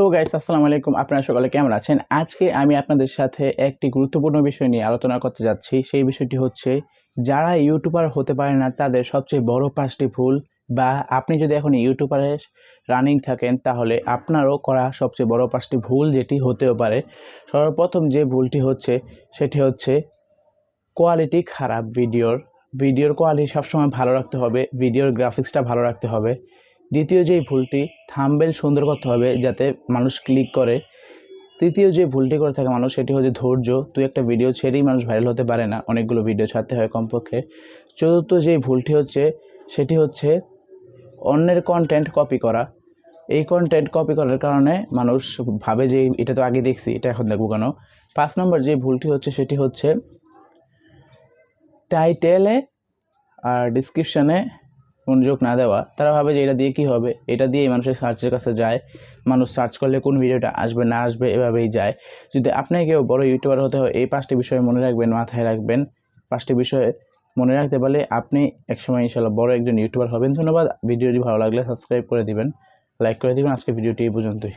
তো গাইস আসসালামু আলাইকুম। আপনারা সকালে কেমন আছেন? আজকে আমি আপনাদের সাথে একটি গুরুত্বপূর্ণ বিষয় নিয়ে আলোচনা করতে যাচ্ছি। সেই বিষয়টি হচ্ছে, যারা ইউটিউবার হতে পারে না, তাদের সবচেয়ে বড় পাঁচটি ভুল বা আপনি যদি এখন ইউটিউবারে রানিং থাকেন, তাহলে আপনারও করা সবচেয়ে বড় পাঁচটি ভুল যেটি হতেও পারে। সর্বপ্রথম যে ভুলটি হচ্ছে, সেটি হচ্ছে কোয়ালিটি খারাপ ভিডিওর ভিডিওর কোয়ালিটি সবসময় ভালো রাখতে হবে ভিডিওর গ্রাফিক্সটা ভালো রাখতে হবে। দ্বিতীয় যেই ভুলটি, থাম্বেল সুন্দর করতে হবে যাতে মানুষ ক্লিক করে। তৃতীয় যে ভুলটি করে থাকে মানুষ, সেটি হচ্ছে ধৈর্য। তুই একটা ভিডিও ছেড়েই মানুষ ভাইরাল হতে পারে না, অনেকগুলো ভিডিও ছাড়তে হয় কমপক্ষে। চতুর্থ যে ভুলটি হচ্ছে, সেটি হচ্ছে অন্যের কন্টেন্ট কপি করা। এই কন্টেন্ট কপি করার কারণে মানুষ ভাবে যে, এটা তো আগে দেখছি, এটা এখন দেখব কেন? পাঁচ নম্বর যে ভুলটি হচ্ছে, সেটি হচ্ছে টাইটেলে আর ডিসক্রিপশানে মনোযোগ না দেওয়া, তারা ভাবে যে এটা দিয়ে কী হবে? এটা দিয়েই মানুষের সার্চের কাছে যায়। মানুষ সার্চ করলে কোন ভিডিওটা আসবে, না আসবে, এভাবেই যায়। যদি আপনাকে কেউ বড় ইউটিউবার হতে হয়, এই পাঁচটি বিষয় মনে রাখবেন, মাথায় রাখবেন। পাঁচটি বিষয়ে মনে রাখতে পারলে আপনি একসময় ইনশাল্লাহ বড় একজন ইউটিউবার হবেন। ধন্যবাদ। ভিডিওটি ভালো লাগলে সাবস্ক্রাইব করে দিবেন। লাইক করে দিবেন। আজকে ভিডিওটি এই পর্যন্তই।